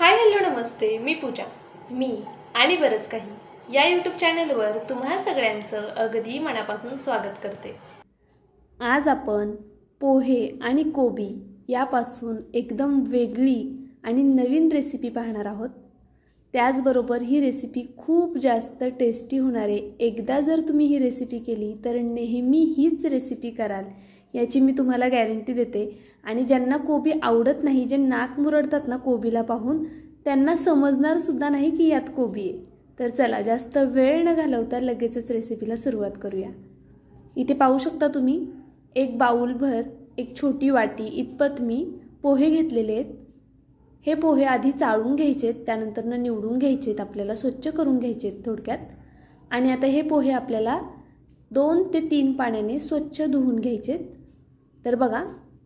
Hi hello नमस्ते. मी पूजा. मी आणि बरंच काही या यूट्यूब चॅनलवर तुम्हा सगळ्यांचं अगदी मनापासून स्वागत करते. आज आपण पोहे आणि कोबी यापासून एकदम वेगळी आणि नवीन रेसिपी पाहणार आहोत. त्याचबरोबर ही रेसिपी खूप जास्त टेस्टी होणार. आहे एकदा जर तुम्ही ही रेसिपी केली तर नेहमी हीच रेसिपी कराल याची मी तुम्हाला गॅरंटी देते. आणि ज्यांना कोबी आवडत नाही जे नाक मुरडतात ना कोबीला पाहून त्यांना समजणार सुद्धा नाही की यात कोबी आहे. तर चला जास्त वेळ न घालवता लगेचच रेसिपीला सुरुवात करूया. इथे पाहू शकता तुम्ही एक बाऊलभर एक छोटी वाटी इतपत मी पोहे घेतलेले आहेत. हे पोहे आधी चाळून घ्यायचे आहेत त्यानंतरनं निवडून घ्यायचे आहेत आपल्याला स्वच्छ करून घ्यायचे आहेत थोडक्यात. आणि आता हे पोहे आपल्याला दोन ते तीन पाण्याने स्वच्छ धुवून घ्यायचे आहेत तर बघा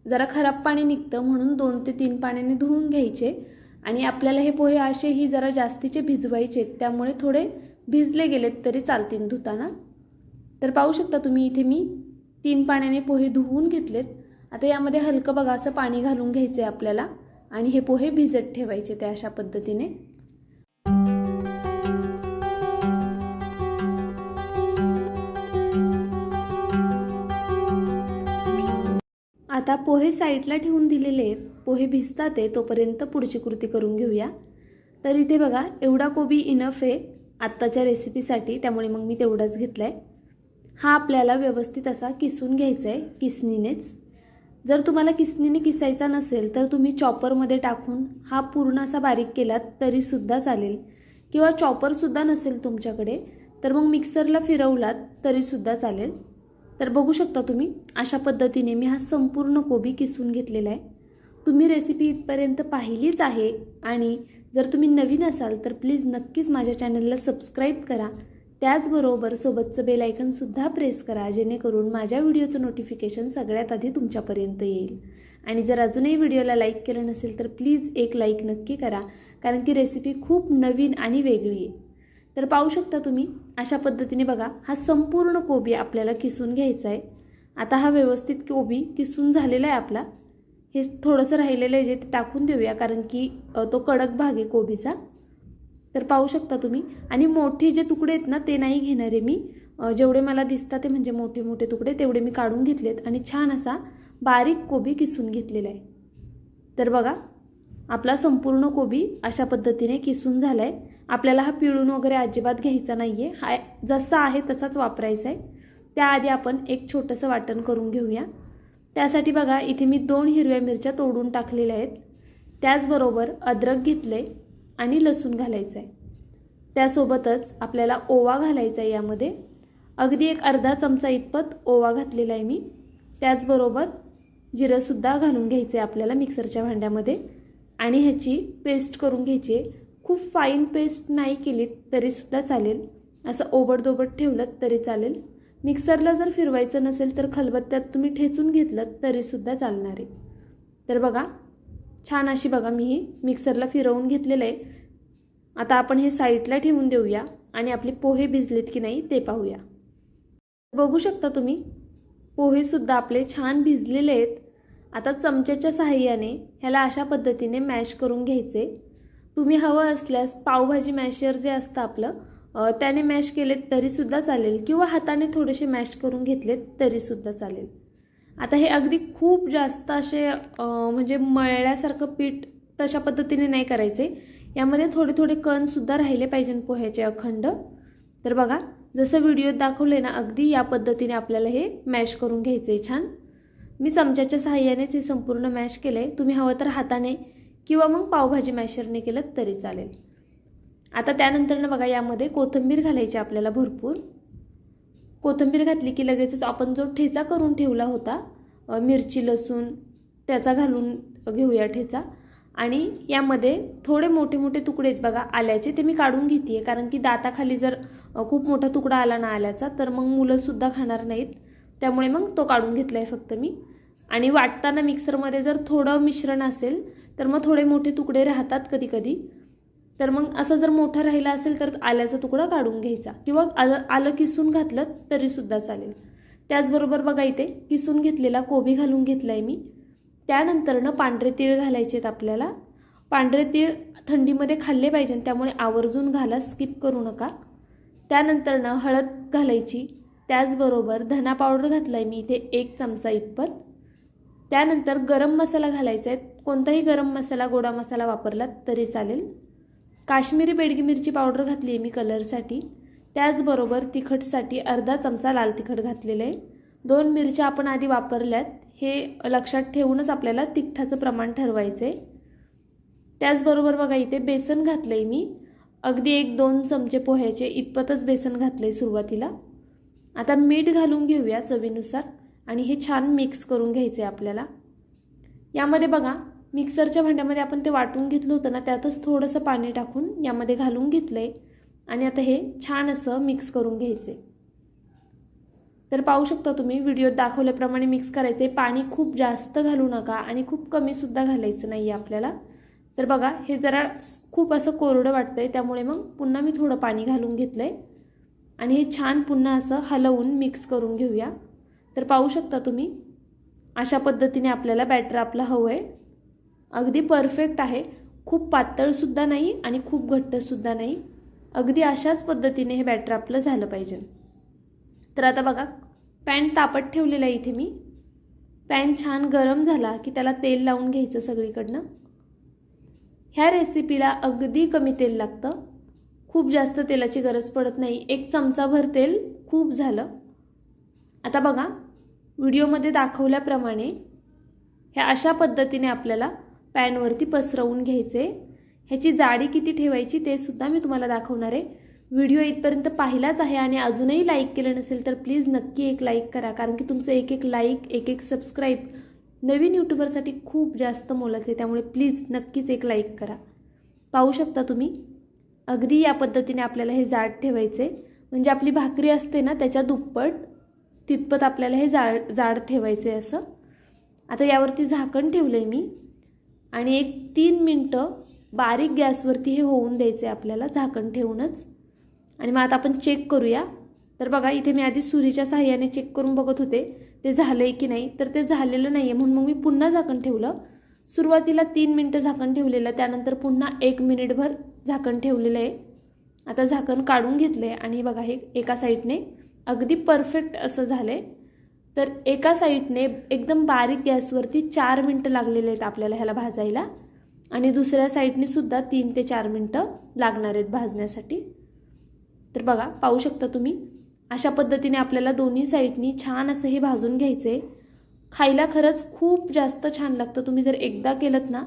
जरा खराब पाणी निघतं म्हणून दोन ते तीन पाण्याने धुवून घ्यायचे. आणि आपल्याला हे पोहे असेही जरा जास्तीचे भिजवायचे त्यामुळे थोडे भिजले गेलेत तरी चालतील धुताना. तर पाहू शकता तुम्ही इथे मी तीन पाण्याने पोहे धुवून घेतलेत. आता यामध्ये हलकं बघा असं पाणी घालून घ्यायचं आहे आपल्याला. आणि हे पोहे भिजत ठेवायचे ते अशा पद्धतीने. आता पोहे साईडला ठेवून दिलेले आहेत. पोहे भिजतात आहे तोपर्यंत पुढची कृती करून घेऊया. तर इथे बघा एवढा कोबी इनफ आहे. आत्ताच्या रेसिपीसाठी त्यामुळे मग मी तेवढाच घेतला आहे हा आपल्याला व्यवस्थित असा किसून घ्यायचा आहे किसनीनेच जर तुम्हाला किसनीने किसायचा नसेल तर तुम्ही चॉपरमध्ये टाकून हा पूर्ण असा बारीक केलात तरीसुद्धा चालेल. किंवा चॉपरसुद्धा नसेल तुमच्याकडे तर मग मिक्सरला फिरवलात तरीसुद्धा चालेल. तर बघू शकता तुम्ही अशा पद्धतीने मी हा संपूर्ण कोबी किसून घेतलेला आहे. तुम्ही रेसिपी इथपर्यंत पाहिलीच आहे आणि जर तुम्ही नवीन असाल तर प्लीज नक्कीच माझ्या चॅनलला सबस्क्राईब करा. त्याचबरोबर सोबतचं बेल आयकनसुद्धा प्रेस करा जेणेकरून माझ्या व्हिडिओचं नोटिफिकेशन सगळ्यात आधी तुमच्यापर्यंत येईल. आणि जर अजूनही व्हिडिओला लाईक केलं नसेल तर प्लीज एक लाईक नक्की करा कारण की रेसिपी खूप नवीन आणि वेगळी आहे. तर पाहू शकता तुम्ही अशा पद्धतीने बघा हा संपूर्ण कोबी आपल्याला किसून घ्यायचा आहे आता हा व्यवस्थित कोबी किसून झालेला आहे आपला. हे थोडंसं राहिलेलं आहे जे ते टाकून देऊया कारण की तो कडक भाग आहे कोबीचा. तर पाहू शकता तुम्ही आणि मोठे जे तुकडे आहेत ना ते नाही घेणार आहे मी. जेवढे मला दिसतात ते म्हणजे मोठे मोठे तुकडे तेवढे मी काढून घेतलेत आणि छान असा बारीक कोबी किसून घेतलेला आहे. तर बघा आपला संपूर्ण कोबी अशा पद्धतीने किसून झाला आहे आपल्याला हा पिळून वगैरे अजिबात घ्यायचा नाही आहे हा जसा आहे तसाच वापरायचा आहे. त्याआधी आपण एक छोटंसं वाटण करून घेऊया. त्यासाठी बघा इथे मी दोन हिरव्या मिरच्या तोडून टाकलेल्या आहेत. त्याचबरोबर अद्रक घेतले आणि लसूण घालायचं आहे त्यासोबतच आपल्याला ओवा घालायचा आहे यामध्ये. अगदी एक अर्धा चमचा इतपत ओवा घातलेला आहे मी. त्याचबरोबर जिरंसुद्धा घालून घ्यायचं आहे आपल्याला मिक्सरच्या भांड्यामध्ये. आणि ह्याची पेस्ट करून घ्यायची आहे खूप फाईन पेस्ट नाही केली तरीसुद्धा चालेल. असं ओबडदोबड ठेवलं तरी चालेल. मिक्सरला जर फिरवायचं नसेल तर खलबत्त्यात तुम्ही ठेचून घेतलं तरीसुद्धा चालणार आहे. तर बघा छान अशी बघा मी ही मिक्सरला फिरवून घेतलेलं आहे. आता आपण हे साईडला ठेवून देऊया आणि आपले पोहे भिजलेत की नाही ते पाहूया. बघू शकता तुम्ही पोहेसुद्धा आपले छान भिजलेले आहेत. आता चमच्याच्या सहाय्याने ह्याला अशा पद्धतीने मॅश करून घ्यायचे. तुम्ही हवं असल्यास पावभाजी मॅशर जे असतं आपलं त्याने मॅश केलेत तरीसुद्धा चालेल. किंवा हाताने थोडेसे मॅश करून घेतलेत तरीसुद्धा चालेल. आता हे अगदी खूप जास्त असे म्हणजे मळल्यासारखं पीठ तशा पद्धतीने नाही करायचे. यामध्ये थोडे थोडे कणसुद्धा राहिले पाहिजे पोह्याचे अखंड. तर बघा जसं व्हिडिओत दाखवले ना अगदी या पद्धतीने आपल्याला हे मॅश करून घ्यायचं आहे छान. मी चमच्याच्या सहाय्यानेच हे संपूर्ण मॅश केलं आहे तुम्ही हवं तर हाताने किंवा मग पावभाजी मॅशरने केलं तरी चालेल. आता त्यानंतरनं बघा यामध्ये कोथिंबीर घालायची आपल्याला भरपूर. कोथिंबीर घातली की लगेचच आपण जो ठेचा करून ठेवला होता मिरची लसूण त्याचा घालून घेऊया ठेचा. आणि यामध्ये थोडे मोठे मोठे तुकडे आहेत बघा आल्याचे ते मी काढून घेते कारण की दाताखाली जर खूप मोठा तुकडा आला ना आल्याचा तर मग मुलंसुद्धा खाणार नाहीत. त्यामुळे मग तो काढून घेतला आहे फक्त मी. आणि वाटताना मिक्सरमध्ये जर थोडं मिश्रण असेल तर मग थोडे मोठे तुकडे राहतात कधी कधी. तर मग असं जर मोठा राहिला असेल तर आल्याचा तुकडा काढून घ्यायचा. किंवा आलं आलं किसून घातलं तरीसुद्धा चालेल. त्याचबरोबर बघा इथे किसून घेतलेला कोबी घालून घेतला आहे मी. त्यानंतरनं पांढरे तीळ घालायचे आहेत आपल्याला. पांढरे तीळ थंडीमध्ये खाल्ले पाहिजे त्यामुळे आवर्जून घाला स्किप करू नका. त्यानंतरनं हळद घालायची. त्याचबरोबर धना पावडर घातला आहे मी इथे एक चमचा इतपत. त्यानंतर गरम मसाला घालायचा आहे. कोणताही गरम मसाला गोडा मसाला वापरलात तरी चालेल. काश्मीरी बेडगी मिरची पावडर घातली आहे मी कलरसाठी. त्याचबरोबर तिखटसाठी अर्धा चमचा लाल तिखट घातलेलं आहे. दोन मिरच्या आपण आधी वापरल्यात. हे लक्षात ठेवूनच आपल्याला तिखटाचं प्रमाण ठरवायचं आहे त्याचबरोबर बघा इथे बेसन घातलं आहे मी. अगदी एक दोन चमचे पोह्याचे इतपतच बेसन घातलं आहे सुरुवातीला. आता मीठ घालून घेऊया चवीनुसार. आणि हे छान मिक्स करून घ्यायचं आहे आपल्याला. यामध्ये बघा मिक्सरच्या भांड्यामध्ये आपण ते वाटून घेतलं होतं ना त्यातच थोडंसं पाणी टाकून यामध्ये घालून घेतलं आहे आणि आता हे छान असं मिक्स करून घ्यायचे तर पाहू शकता तुम्ही व्हिडिओत दाखवल्याप्रमाणे मिक्स करायचे पाणी खूप जास्त घालू नका आणि खूप कमीसुद्धा घालायचं नाही आहे आपल्याला. तर बघा हे जरा खूप असं कोरडं वाटतं आहे त्यामुळे मग पुन्हा मी थोडं पाणी घालून घेतलं आहे आणि हे छान पुन्हा असं हलवून मिक्स करून घेऊया. तर पाहू शकता तुम्ही अशा पद्धतीने आपल्याला बॅटर आपलं हवं आहे अगदी परफेक्ट आहे. खूप पातळसुद्धा नाही आणि खूप घट्टसुद्धा नाही. अगदी अशाच पद्धतीने हे बॅटर आपलं झालं पाहिजे. तर आता बघा पॅन तापत ठेवलेला आहे इथे मी. पॅन छान गरम झाला की त्याला तेल लावून घ्यायचं सगळीकडनं. ह्या रेसिपीला अगदी कमी तेल लागतं. खूप जास्त तेलाची गरज पडत नाही. एक चमचाभर तेल खूप झालं. आता बघा व्हिडिओमध्ये दाखवल्याप्रमाणे ह्या अशा पद्धतीने आपल्याला पॅनवरती पसरवून घ्यायचे. ह्याची जाडी किती ठेवायची ते सुद्धा मी तुम्हाला दाखवणार आहे. व्हिडिओ इथपर्यंत पाहिलाच आहे आणि अजूनही लाईक केलं नसेल तर प्लीज नक्की एक लाईक करा. कारण की तुमचं एक एक लाईक एक एक सबस्क्राईब नवीन यूट्यूबरसाठी खूप जास्त मोलाचं आहे. त्यामुळे प्लीज नक्कीच एक लाईक करा. पाहू शकता तुम्ही अगदी या पद्धतीने आपल्याला हे जाड ठेवायचे. म्हणजे आपली भाकरी असते ना त्याच्या दुप्पट तितपत आपल्याला हे जाड जाड ठेवायचे असं. आता यावरती झाकण ठेवलं आहे मी. आणि एक तीन मिनटं बारीक गॅसवरती हे होऊन द्यायचं आहे आपल्याला झाकण ठेवूनच. आणि मग आता आपण चेक करूया. तर बघा इथे मी आधी सुरीच्या साह्याने चेक करून बघत होते. ते झालं आहे की नाही? तर ते झालेलं नाही आहे म्हणून मग मी पुन्हा झाकण ठेवलं. सुरुवातीला तीन मिनटं झाकण ठेवलेलं त्यानंतर पुन्हा एक मिनिटभर झाकण ठेवलेलं आहे. आता झाकण काढून घेतलं आहे आणि बघा हे एका साईडने अगदी परफेक्ट असं झालं आहे तर एका साईडने एकदम बारीक गॅसवरती चार मिनटं लागलेले आहेत आपल्याला ह्याला भाजायला. आणि दुसऱ्या साईडने सुद्धा तीन ते चार मिनटं लागणार आहेत भाजण्यासाठी. तर बघा पाहू शकता तुम्ही अशा पद्धतीने आपल्याला दोन्ही साईडनी छान असं हे भाजून घ्यायचं आहे खायला खरंच खूप जास्त छान लागतं. तुम्ही जर एकदा केलं ना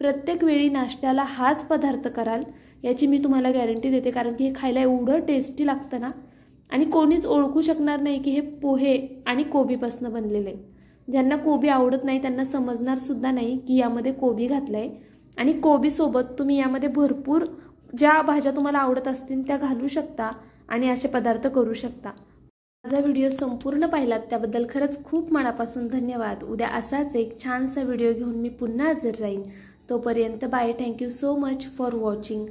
प्रत्येक वेळी नाश्त्याला हाच पदार्थ कराल याची मी तुम्हाला गॅरंटी देते. कारण की हे खायला एवढं टेस्टी लागतं ना आणि कोणीच ओळखू शकणार नाही की हे पोहे आणि कोबीपासनं बनलेले. आहे ज्यांना कोबी आवडत नाही त्यांना समजणारसुद्धा नाही की यामध्ये कोबी घातलं आहे आणि कोबीसोबत तुम्ही यामध्ये भरपूर ज्या भाज्या तुम्हाला आवडत असतील त्या घालू शकता आणि असे पदार्थ करू शकता. माझा व्हिडिओ संपूर्ण पाहिलात त्याबद्दल खरंच खूप मनापासून धन्यवाद. उद्या असाच एक छानसा व्हिडिओ घेऊन मी पुन्हा हजर राहीन. तोपर्यंत bye. Thank you so much for watching.